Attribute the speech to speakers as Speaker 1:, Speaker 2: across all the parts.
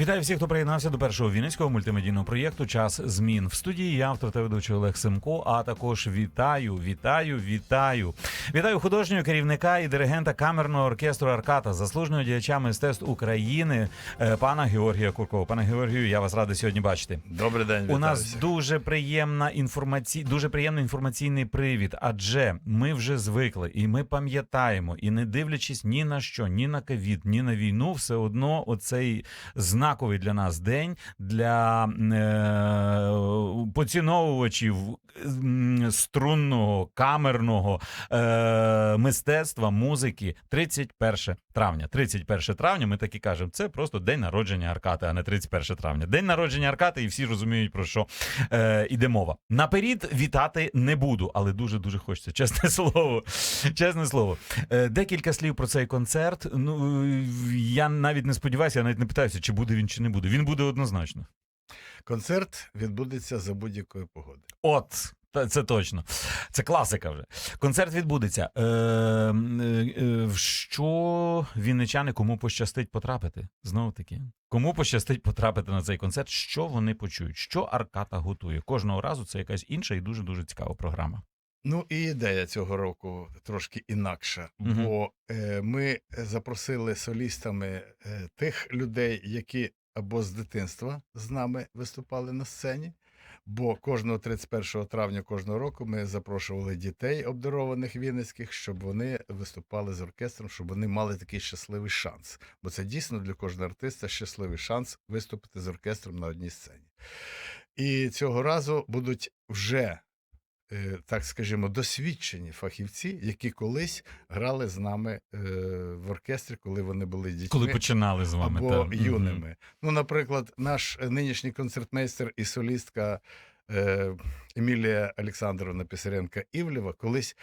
Speaker 1: Вітаю всіх, хто приєднався до першого вінницького мультимедійного проєкту Час змін в студії. Я автор та ведучий Олег Семко. А також вітаю, вітаю, вітаю. Вітаю художнього керівника і диригента камерного оркестру Арката, заслуженого діяча мистецтв України, е, пана Георгія Куркова. Пане Георгію, я вас радий сьогодні бачити.
Speaker 2: Добрий день,
Speaker 1: У нас
Speaker 2: всіх.
Speaker 1: дуже приємна інформаці... дуже приємний інформаційний привід, адже ми вже звикли і ми пам'ятаємо, і не дивлячись ні на що, ні на ковід, ні на війну, все одно оцей знаковий для нас день для е... поціновувачів струнного камерного е... мистецтва, музики. 31 травня. 31 травня. Ми так і кажемо. Це просто день народження Аркати, а не 31 травня. День народження Аркати, і всі розуміють про що е, іде мова. Наперед вітати не буду, але дуже дуже хочеться. Чесне слово. Чесне слово. Е, декілька слів про цей концерт. Ну я навіть не сподіваюся, я навіть не питаюся, чи буде він чи не буде. Він буде однозначно.
Speaker 2: Концерт відбудеться за будь-якої погоди.
Speaker 1: От. Це точно, це класика вже. Концерт відбудеться. Е, е, е, в що вінничани кому пощастить потрапити? Знову таки, кому пощастить потрапити на цей концерт? Що вони почують? Що Арката готує? Кожного разу це якась інша і дуже дуже цікава програма.
Speaker 2: Ну і ідея цього року трошки інакша,
Speaker 1: Мгм.
Speaker 2: бо е, ми запросили солістами е, тих людей, які або з дитинства з нами виступали на сцені. Бо кожного 31 травня кожного року ми запрошували дітей, обдарованих вінницьких, щоб вони виступали з оркестром, щоб вони мали такий щасливий шанс. Бо це дійсно для кожного артиста щасливий шанс виступити з оркестром на одній сцені. І цього разу будуть вже так скажімо, досвідчені фахівці, які колись грали з нами е, в оркестрі, коли вони були дітьми.
Speaker 1: Коли починали з вами
Speaker 2: або
Speaker 1: та,
Speaker 2: юними. Ну, наприклад, наш е, нинішній концертмейстер і солістка е, Емілія Олександровна Писаренка Івлєва колись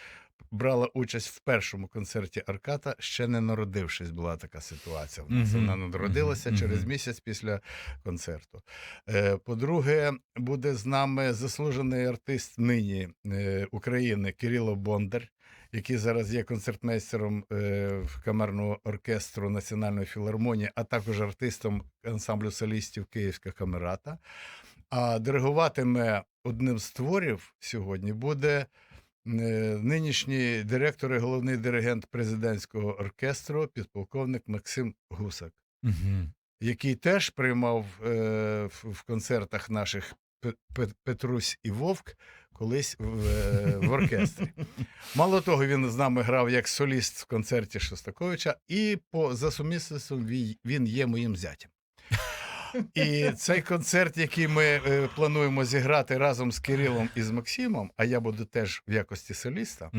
Speaker 2: брала участь в першому концерті Арката, ще не народившись, була така ситуація. В нас вона народилася через місяць після концерту. Е, По-друге, буде з нами заслужений артист нині е, України Кирило Бондар. Який зараз є концертмейстером е, в камерного оркестру Національної філармонії, а також артистом ансамблю солістів Київська камерата. А диригуватиме одним з творів сьогодні буде нинішній директор і головний диригент президентського оркестру, підполковник Максим Гусак
Speaker 1: Мгм.
Speaker 2: який теж приймав е, в, в концертах наших Пе- Пе- Петрусь і Вовк колись в, е, в оркестрі. Мало того, він з нами грав як соліст в концерті Шостаковича, і по за сумісництвом він- він є моїм зятям. І цей концерт, який ми е, плануємо зіграти разом з Кирилом і з Максимом, а я буду теж в якості соліста.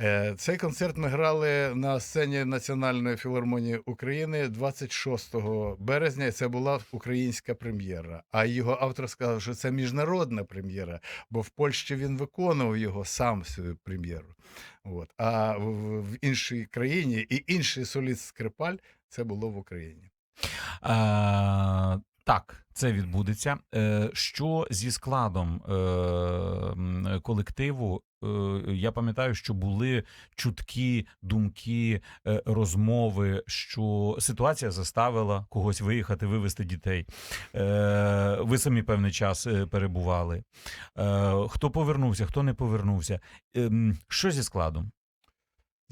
Speaker 2: Е, Цей концерт ми грали на сцені Національної філармонії України 26 березня. і Це була українська прем'єра. А його автор сказав, що це міжнародна прем'єра, бо в Польщі він виконував його сам свою прем'єру. От. А в іншій країні і інший соліст Скрипаль це було в Україні.
Speaker 1: А, так, це відбудеться. Е, що зі складом е, колективу? Е, я пам'ятаю, що були чуткі думки, е, розмови, що ситуація заставила когось виїхати, вивезти дітей. Е, ви самі певний час е, перебували. Е, хто повернувся, хто не повернувся. Ем, що зі складом?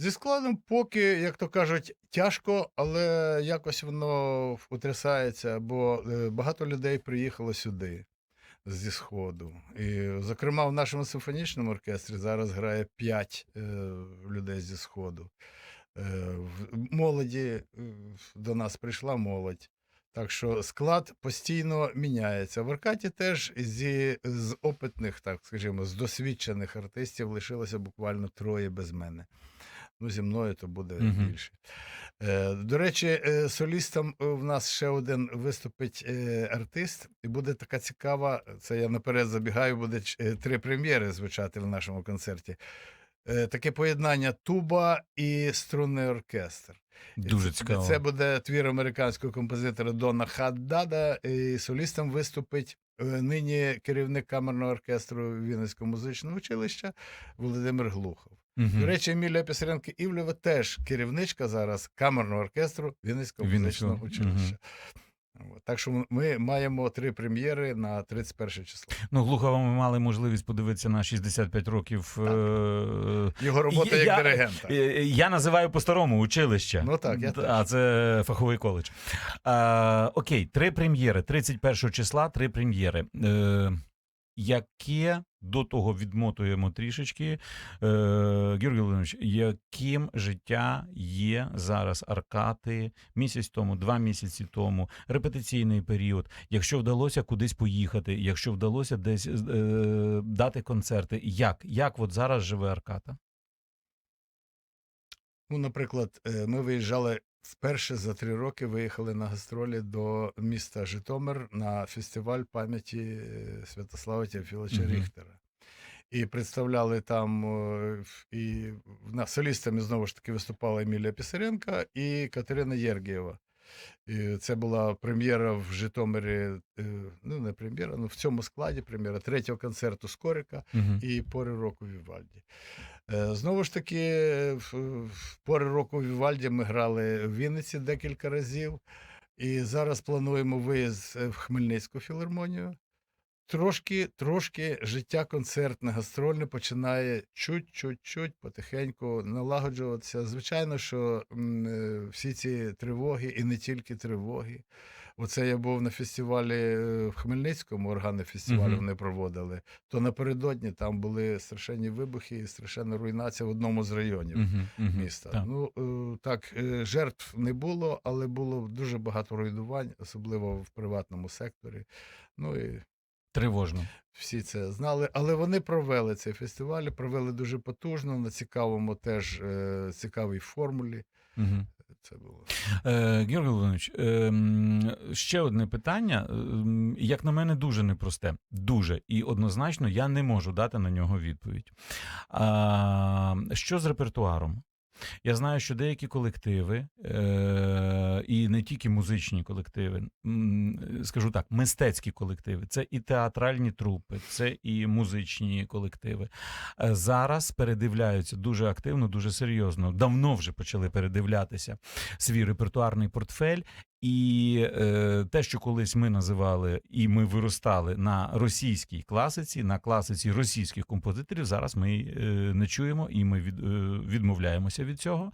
Speaker 2: Зі складом, поки, як то кажуть, тяжко, але якось воно утрясається, бо е, багато людей приїхало сюди зі Сходу. І, зокрема, в нашому симфонічному оркестрі зараз грає 5 е, людей зі Сходу. Е, молоді до нас прийшла молодь. Так що склад постійно міняється. В Аркаті теж зі, з опитних, так скажімо, з досвідчених артистів лишилося буквально троє без мене. Ну, зі мною то буде
Speaker 1: Мгм.
Speaker 2: більше. Е, до речі, е, солістом е, в нас ще один виступить е, артист, і буде така цікава. Це я наперед забігаю, буде ч- е, три прем'єри звучати в нашому концерті. е, таке поєднання туба і струнний оркестр.
Speaker 1: Дуже цікаво.
Speaker 2: Це буде твір американського композитора Дона Хаддада. І солістом виступить нині керівник камерного оркестру Вінницького музичного училища Володимир Глухов.
Speaker 1: Мгм.
Speaker 2: До речі, Емілія Писаренко Івлева теж керівничка зараз камерного оркестру Вінницького музичного училища. От, Так що ми маємо три прем'єри на 31 число.
Speaker 1: Ну, Глухова ми мали можливість подивитися на 65 років.
Speaker 2: Так.
Speaker 1: е,
Speaker 2: Його робота
Speaker 1: Я-
Speaker 2: як диригента.
Speaker 1: Е, Я називаю по-старому училище.
Speaker 2: Ну так, я теж.
Speaker 1: А це фаховий коледж. А, окей, три прем'єри. 31 числа, три прем'єри. Е, яке до того відмотуємо трішечки, е, Георгій Володимирович, яким життя є зараз Аркати місяць тому, два місяці тому, репетиційний період. Якщо вдалося кудись поїхати, якщо вдалося десь е, дати концерти, як? Як от зараз живе Арката?
Speaker 2: Ну, наприклад, е, ми виїжджали вперше за три роки. Виїхали на гастролі до міста Житомир на фестиваль пам'яті е, Святослава Теофіловича
Speaker 1: угу.
Speaker 2: Ріхтера. І представляли там е, і на солістами знову ж таки виступала Емілія Пісаренка і Катерина Єргієва. І це була прем'єра в Житомирі. е, Ну, не прем'єра, ну в цьому складі прем'єра третього концерту Скорика
Speaker 1: Угу.
Speaker 2: і пори року Вівальді. Е, Знову ж таки, в, в пори року Вівальді ми грали в Вінниці декілька разів. І зараз плануємо виїзд е, в Хмельницьку філармонію. Трошки, трошки життя концертне, гастрольне починає чуть-чуть-чуть потихеньку налагоджуватися. Звичайно, що е, всі ці тривоги, і не тільки тривоги. Оце я був на фестивалі е, в Хмельницькому, органи фестивалю вони проводили. То напередодні там були страшенні вибухи і страшенна руйнація в одному з районів міста. Ну е, так, жертв не було, але було дуже багато руйнувань, особливо в приватному секторі. Ну і
Speaker 1: Тривожно.
Speaker 2: всі це знали. Але вони провели цей фестиваль, провели дуже потужно, на цікавому теж е, цікавій формулі.
Speaker 1: Угу.
Speaker 2: Це було.
Speaker 1: Е, Георгій Володимирович, ем, ще одне питання, ем, як на мене, дуже непросте. Дуже. І однозначно я не можу дати на нього відповідь. А, що з репертуаром? Я знаю, що деякі колективи, е, і не тільки музичні колективи, скажу так, мистецькі колективи, це і театральні трупи, це і музичні колективи. е, Зараз передивляються дуже активно, дуже серйозно. Давно вже почали передивлятися свій репертуарний портфель. І е, те, що колись ми називали, і ми виростали на російській класиці, на класиці російських композиторів, зараз ми е, не чуємо і ми від, е, відмовляємося від цього.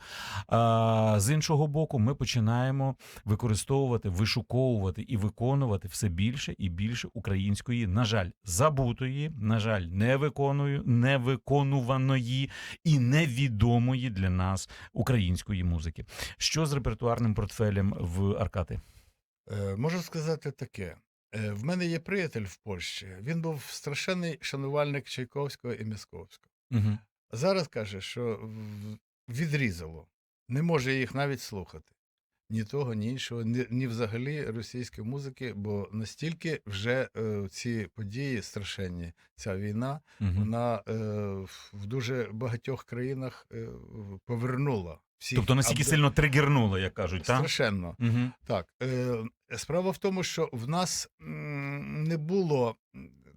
Speaker 1: А з іншого боку, ми починаємо використовувати, вишуковувати і виконувати все більше і більше української, на жаль, забутої, на жаль, не виконую, не виконуваної і невідомої для нас української музики. Що з репертуарним портфелем в Аркати?
Speaker 2: Е, можу сказати таке. Е, в мене є приятель в Польщі. Він був страшенний шанувальник Чайковського і Місковського.
Speaker 1: Угу.
Speaker 2: Зараз каже, що відрізало. Не може їх навіть слухати. Ні того, ні іншого, ні, ні взагалі російської музики, бо настільки вже е, ці події страшенні, ця війна,
Speaker 1: Угу.
Speaker 2: вона е, в дуже багатьох країнах е, повернула всіх.
Speaker 1: Тобто настільки
Speaker 2: абде-
Speaker 1: сильно тригернуло, як кажуть, так?
Speaker 2: страшенно.
Speaker 1: Угу.
Speaker 2: Так, е, справа в тому, що в нас не було,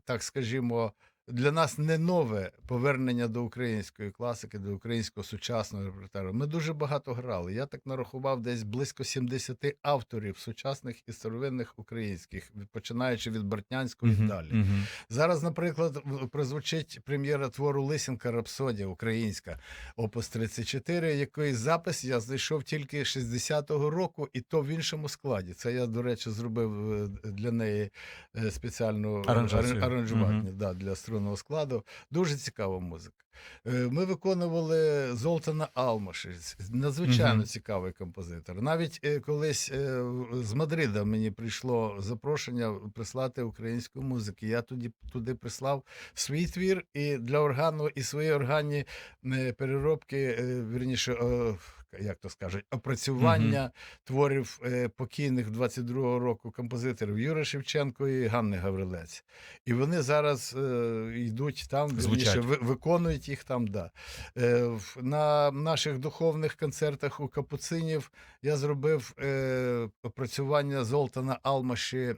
Speaker 2: так скажімо, для нас не нове повернення до української класики, до українського сучасного репертуару. Ми дуже багато грали. Я так нарахував десь близько 70 авторів сучасних і старовинних українських, починаючи від Бортнянського і далі.
Speaker 1: Угу.
Speaker 2: Зараз, наприклад, прозвучить прем'єра твору Лисенка Рапсодія українська, опус 34, який запис я знайшов тільки 60-го року, і то в іншому складі. Це я, до речі, зробив е, для неї е, спеціальну аранжування
Speaker 1: Мгм.
Speaker 2: да, для струнного складу. Дуже цікава музика. Е, Ми виконували Золтана Алмаші, надзвичайно цікавий композитор. Навіть е, колись е, з Мадрида мені прийшло запрошення прислати українську музику. Я тоді туди прислав свій твір і для органу, і свої органні переробки, вірніше. Як то скажуть, опрацювання творів е, покійних 22-го року композиторів Юри Шевченко і Ганни Гаврилець. І вони зараз е, йдуть там, вірніше, ви- виконують робити їх там, да. Е, на наших духовних концертах у Капуцинів я зробив е, опрацювання Золтана Алмаші е,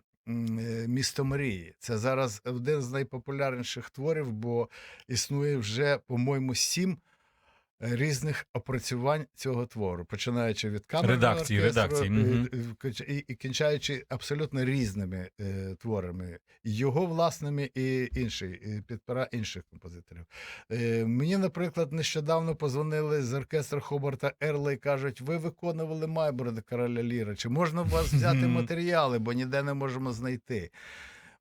Speaker 2: Місто Марії. Це зараз один з найпопулярніших творів, бо існує вже, по-моєму, сім різних опрацювань цього твору, починаючи від камерного
Speaker 1: Редакції,
Speaker 2: оркестру,
Speaker 1: редакції,
Speaker 2: і- і- і, і кінчаючи абсолютно різними е, творами, його власними і інші, і під пера інших композиторів. Е, мені, наприклад, нещодавно позвонили з оркестру Хобарта Ерла і кажуть: ви виконували Майборода короля Ліра. Чи можна у вас взяти матеріали, бо ніде не можемо знайти.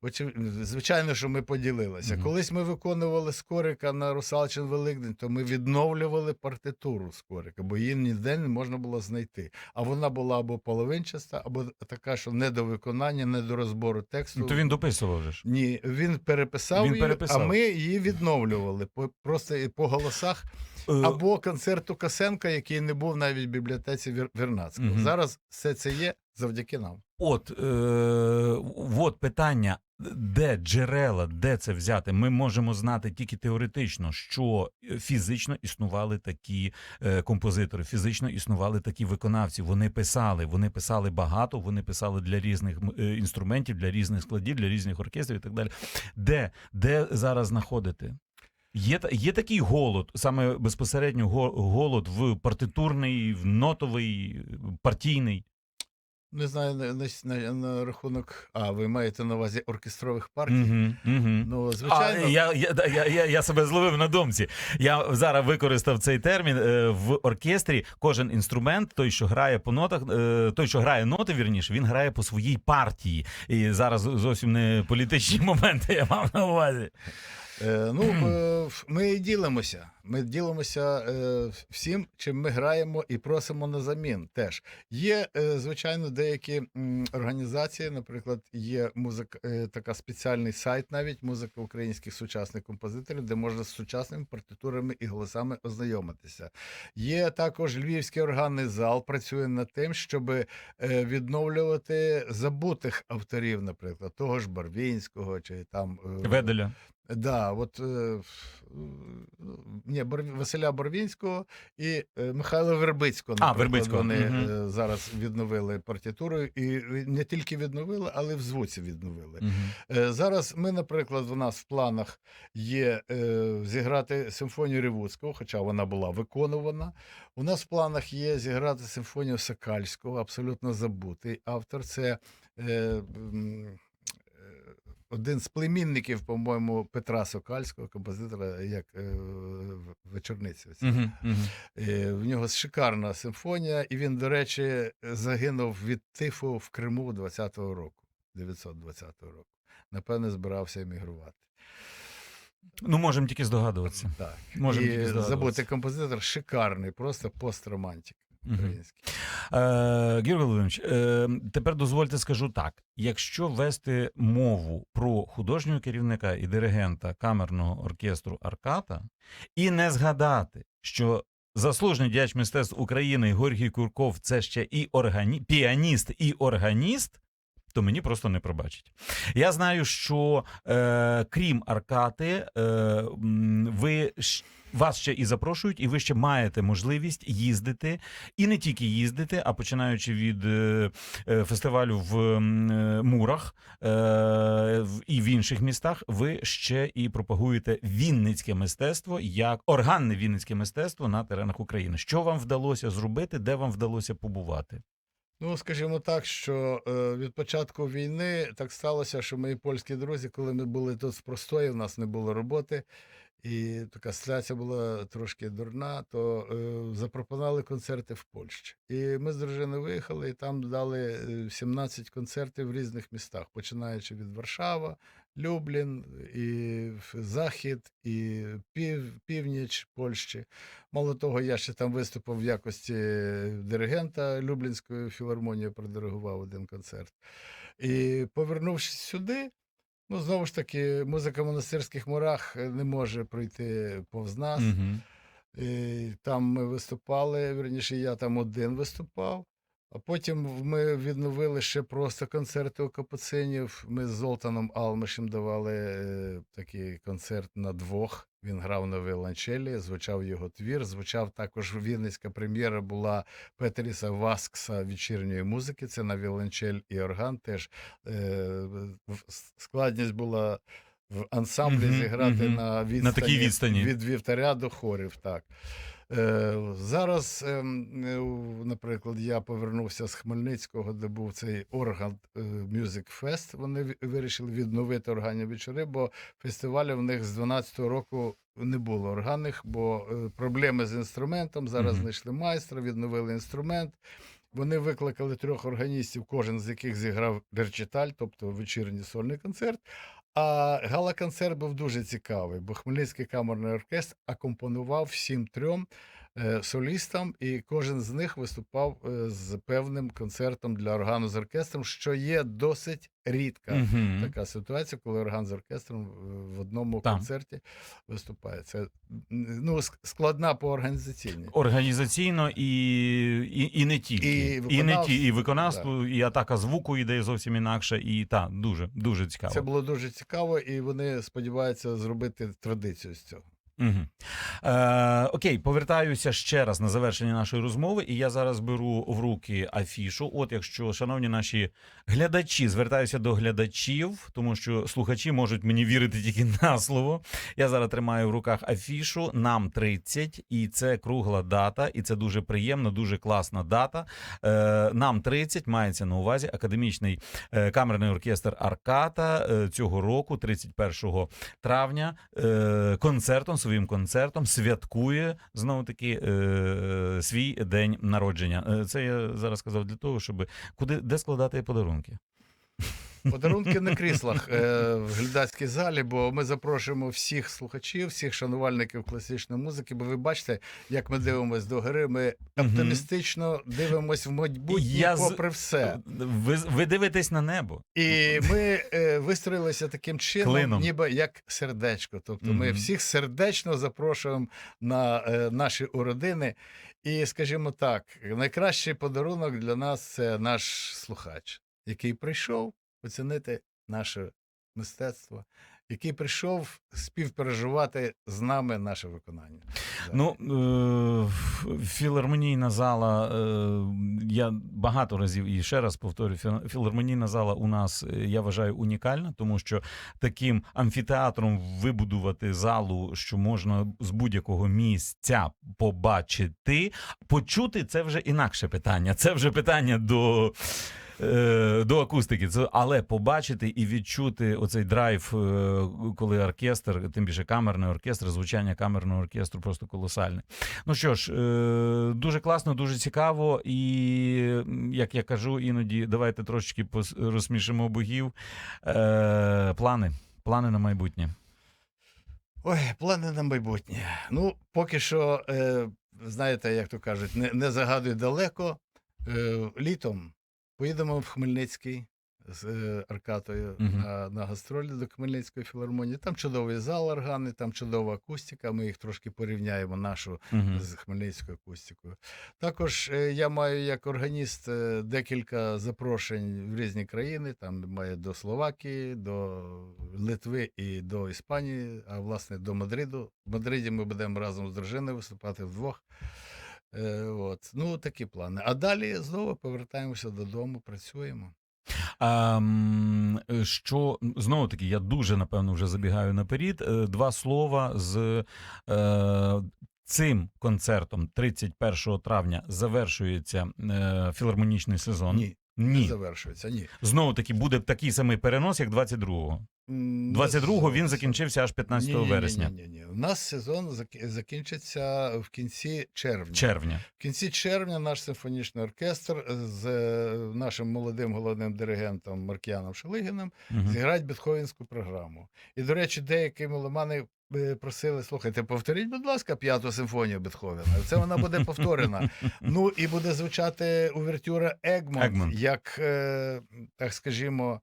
Speaker 2: Очі- Звичайно, що ми поділилися.
Speaker 1: Мгм.
Speaker 2: Колись ми виконували Скорика на Русалчин Великдень, то ми відновлювали партитуру Скорика, бо її ніде не можна було знайти. А вона була або половинчаста, або така, що не до виконання, не до розбору тексту.
Speaker 1: Ну, То він дописував вже ж.
Speaker 2: Ні, він переписав
Speaker 1: Він
Speaker 2: її,
Speaker 1: переписав.
Speaker 2: а ми її відновлювали по, просто по голосах.
Speaker 1: Е,
Speaker 2: Або концерту Косенка, який не був навіть в бібліотеці Вірнацького.
Speaker 1: Мгм.
Speaker 2: Зараз все це є завдяки нам.
Speaker 1: От, е, от питання, де джерела, де це взяти? Ми можемо знати тільки теоретично, що фізично існували такі е, композитори, фізично існували такі виконавці. Вони писали, вони писали багато, вони писали для різних е, інструментів, для різних складів, для різних оркестрів і так далі. Де, де зараз знаходити? Є, є такий голод, саме безпосередньо голод в партитурний, в нотовий, партійний.
Speaker 2: Не знаю на, на, на, на рахунок. А, ви маєте на увазі оркестрових партій?
Speaker 1: Угу, угу.
Speaker 2: Ну, звичайно,
Speaker 1: А, я, я, я, я, я себе зловив на думці. Я зараз використав цей термін е, в оркестрі. Кожен інструмент, той, що грає по нотах, е, той, що грає ноти, вірніше, він грає по своїй партії. І зараз зовсім не політичні моменти я мав на увазі.
Speaker 2: Е, ну, е, ми ділимося. Ми ділимося е, всім, чим ми граємо, і просимо на замін. Теж є, е, звичайно, деякі м, організації. Наприклад, є музика, е, така спеціальний сайт, навіть музика українських сучасних композиторів, де можна з сучасними партитурами і голосами ознайомитися. Є також Львівський органний зал, працює над тим, щоб відновлювати забутих авторів, наприклад, того ж Барвінського чи там е,
Speaker 1: Веделя.
Speaker 2: Да, от е, ні, Бор... Василя Борвінського і е, Михайла Вербицького.
Speaker 1: А, Вербицького,
Speaker 2: Вони е, зараз відновили партитуру, і не тільки відновили, але й в звуці відновили. Е, Зараз ми, наприклад, у нас в планах є зіграти симфонію Ревуцького, хоча вона була виконувана. У нас в планах є зіграти симфонію Сокальського, абсолютно забутий автор. Це е, один з племінників, по-моєму, Петра Сокальського, композитора, як е, в- вечорниці. оці.
Speaker 1: Мгм. Мгм.
Speaker 2: Е, В нього шикарна симфонія, і він, до речі, загинув від тифу в Криму 20-го року, 920 року. Напевне, збирався емігрувати.
Speaker 1: Ну, можемо тільки здогадуватися.
Speaker 2: Так.
Speaker 1: Можемо
Speaker 2: і
Speaker 1: тільки здогадуватися.
Speaker 2: забути композитор шикарний, просто постромантик
Speaker 1: Мгм.
Speaker 2: український.
Speaker 1: Е, Георгій Володимирович, е, тепер дозвольте скажу так: якщо вести мову про художнього керівника і диригента камерного оркестру Арката, і не згадати, що заслужений діяч мистецтв України Георгій Курков це ще і органі... піаніст, і органіст. То мені просто не пробачить. Я знаю, що е, крім Аркати, е, ви вас ще і запрошують, і ви ще маєте можливість їздити і не тільки їздити, а починаючи від е, е, фестивалю в е, Мурах і в інших містах, ви ще і пропагуєте вінницьке мистецтво як органне вінницьке мистецтво на теренах України. Що вам вдалося зробити, де вам вдалося побувати?
Speaker 2: Ну, скажімо так, що від початку війни так сталося, що мої польські друзі, коли ми були тут в простої, в нас не було роботи, і така ситуація була трошки дурна, то е, запропонували концерти в Польщі. І ми з дружиною виїхали, і там дали е, 17 концертів в різних містах, починаючи від Варшава, Люблін, і Захід, і пів, північ Польщі. Мало того, я ще там виступив в якості диригента Люблінської філармонії, продиригував один концерт. І повернувшись сюди, ну знову ж таки, музика в монастирських мурах не може пройти повз нас.
Speaker 1: Угу.
Speaker 2: І там ми виступали, Верніше, я там один виступав. А потім ми відновили ще просто концерти у Капуцинів. Ми з Золтаном Алмишем давали е, такий концерт на двох. Він грав на віолончелі, звучав його твір. Звучав також Вінницька прем'єра була Петріса Васкса вечірньої музики. Це на віолончель і орган. Теж е, складність була в ансамблі зіграти на відстані,
Speaker 1: такій відстані.
Speaker 2: від вівтаря до хорів. Так. Е, зараз, ем, е, наприклад, я повернувся з Хмельницького, де був цей орган е, Music Fest. Вони вирішили відновити органні вечори, бо фестивалю в них з 12-го року не було органних, бо проблеми з інструментом. Зараз
Speaker 1: Мгм.
Speaker 2: знайшли майстра, відновили інструмент. Вони викликали трьох органістів, кожен з яких зіграв речиталь, тобто вечірній сольний концерт. А гала-концерт був дуже цікавий, бо Хмельницький камерний оркестр акомпонував всім трьом солістам, і кожен з них виступав е, з певним концертом для органу з оркестром, що є досить рідка
Speaker 1: Мгм.
Speaker 2: така ситуація, коли орган з оркестром в- в одному
Speaker 1: Так.
Speaker 2: концерті виступає. Це ну, складна по організаційній.
Speaker 1: Організаційно і, і, і не тільки.
Speaker 2: І
Speaker 1: і, не ті, і виконавство, і атака звуку йде зовсім інакше. І так, дуже, дуже цікаво.
Speaker 2: Це було дуже цікаво, і вони сподіваються зробити традицію з цього.
Speaker 1: Угу. Е, окей, повертаюся ще раз на завершення нашої розмови, і я зараз беру в руки афішу. От, якщо, шановні наші глядачі, звертаюся до глядачів, тому що слухачі можуть мені вірити тільки на слово. Я зараз тримаю в руках афішу. Нам 30, і це кругла дата, і це дуже приємно, дуже класна дата. Е, нам 30 мається на увазі академічний е, камерний оркестр Арката е, цього року, 31 травня, е, концертом, своїм концертом святкує знову таки е, свій день народження. Е, Це я зараз сказав для того, щоб куди де складати подарунки.
Speaker 2: Подарунки на кріслах е, в глядацькій залі, бо ми запрошуємо всіх слухачів, всіх шанувальників класичної музики. Бо ви бачите, як ми дивимося до гори. Ми оптимістично дивимося в майбутнє,
Speaker 1: Я
Speaker 2: попри все.
Speaker 1: Ви, ви дивитесь на небо.
Speaker 2: І ми е, вистроїлися таким чином,
Speaker 1: Клином.
Speaker 2: ніби як сердечко. Тобто ми всіх сердечно запрошуємо на е, наші уродини. І скажімо так, найкращий подарунок для нас це наш слухач, який прийшов оцінити наше мистецтво, який прийшов співпереживати з нами наше виконання.
Speaker 1: Ну, е, філармонійна зала. Е, я багато разів і ще раз повторю, фі- філармонійна зала у нас, е, я вважаю, унікальна, тому що таким амфітеатром вибудувати залу, що можна з будь-якого місця побачити, почути це вже інакше питання. Це вже питання до. Е, До акустики, але побачити і відчути оцей драйв, е, коли оркестр, тим більше камерний оркестр, звучання камерного оркестру просто колосальне. Ну що ж, е, дуже класно, дуже цікаво, і як я кажу, іноді давайте трошечки розсмішимо богів. Плани, плани на майбутнє.
Speaker 2: Ой, плани на майбутнє. Ну, поки що, знаєте, як то кажуть, не, не загадуй далеко. Літом поїдемо в Хмельницький з е, Аркатою
Speaker 1: Мгм.
Speaker 2: на, на гастролі до Хмельницької філармонії. Там чудовий зал органи, там чудова акустика. Ми їх трошки порівняємо нашу
Speaker 1: Мгм.
Speaker 2: з хмельницькою акустикою. Також е, я маю як органіст е, декілька запрошень в різні країни. Там маю до Словакії, до Литви і до Іспанії, а власне до Мадриду. В Мадриді ми будемо разом з дружиною виступати вдвох. Е, от. Ну, такі плани. А далі знову повертаємося додому, працюємо.
Speaker 1: А, м, е, що знову таки, я дуже напевно вже забігаю наперед. Е, Два слова з е, цим концертом 31 травня завершується е, філармонічний сезон.
Speaker 2: Ні, не
Speaker 1: Ні.
Speaker 2: завершується. Ні.
Speaker 1: Знову таки буде такий самий перенос, як 22-го.
Speaker 2: М,
Speaker 1: 22-го він закінчився аж 15
Speaker 2: Ні-ні-ні-ні-ні.
Speaker 1: вересня.
Speaker 2: У нас сезон закінчиться в кінці червня.
Speaker 1: Червня.
Speaker 2: В кінці червня наш симфонічний оркестр з е, нашим молодим головним диригентом Маркіаном Шелигіним
Speaker 1: Мгм.
Speaker 2: зіграють бетховенську програму. І, до речі, деякі меломани е, просили: слухайте, повторіть, будь ласка, п'яту симфонію Бетховена. Це вона буде повторена. Ну і буде звучати увертюра Егмонт,
Speaker 1: Егмонт.
Speaker 2: як, е, так скажімо,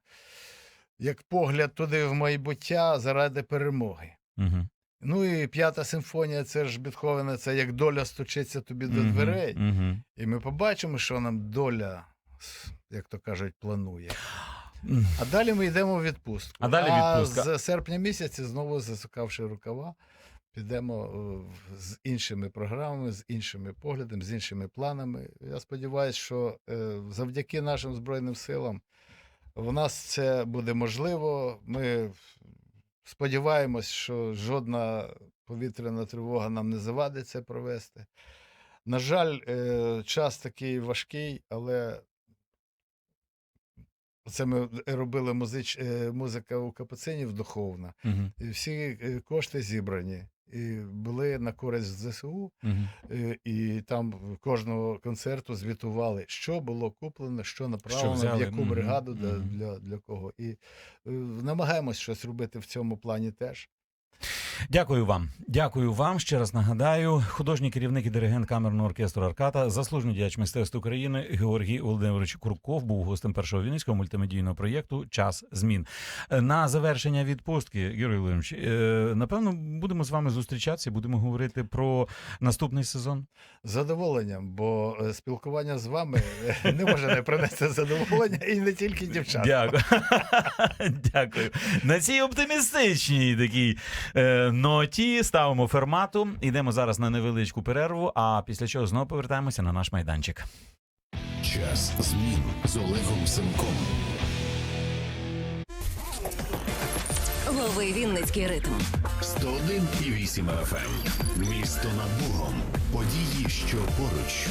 Speaker 2: як погляд туди в майбуття заради перемоги.
Speaker 1: Мгм.
Speaker 2: Ну і п'ята симфонія, це ж Бетховена, це як доля стучиться тобі до дверей.
Speaker 1: Мгм.
Speaker 2: І ми побачимо, що нам доля, як то кажуть, планує. А далі ми йдемо в відпустку.
Speaker 1: А далі відпустка.
Speaker 2: з серпня місяця, знову засукавши рукава, підемо е, з іншими програмами, з іншими поглядами, з іншими планами. Я сподіваюся, що е, завдяки нашим Збройним силам в нас це буде можливо. Ми сподіваємось, що жодна повітряна тривога нам не завадить це провести. На жаль, е, час такий важкий, але це ми робили музич, е, музика у Капуцинів духовна.
Speaker 1: Мгм.
Speaker 2: І всі е, кошти зібрані були на користь ЗСУ. Е, І там кожного концерту звітували, що було куплено, що направлено,
Speaker 1: що
Speaker 2: в яку
Speaker 1: бригаду
Speaker 2: бригаду, для, для, для кого. І е, намагаємось щось робити в цьому плані теж.
Speaker 1: Дякую вам. Дякую вам. Ще раз нагадаю, художній керівник і диригент камерного оркестру Арката, заслужений діяч мистецтв України Георгій Володимирович Курков був гостем першого вінницького мультимедійного проєкту Час змін. Е, На завершення відпустки, Георгій Володимирович, е, напевно, будемо з вами зустрічатися, будемо говорити про наступний сезон.
Speaker 2: З задоволенням, бо е, спілкування з вами не може не принести задоволення і не тільки дівчат.
Speaker 1: Дякую. Дякую. На цій оптимістичній такій ноті ставимо фермату. Йдемо зараз на невеличку перерву, а після чого знову повертаємося на наш майданчик.
Speaker 3: Час змін з Олегом Семком.
Speaker 4: Лови Вінницький ритм.
Speaker 3: 101,8 FM. Місто над Богом. Події, що поруч.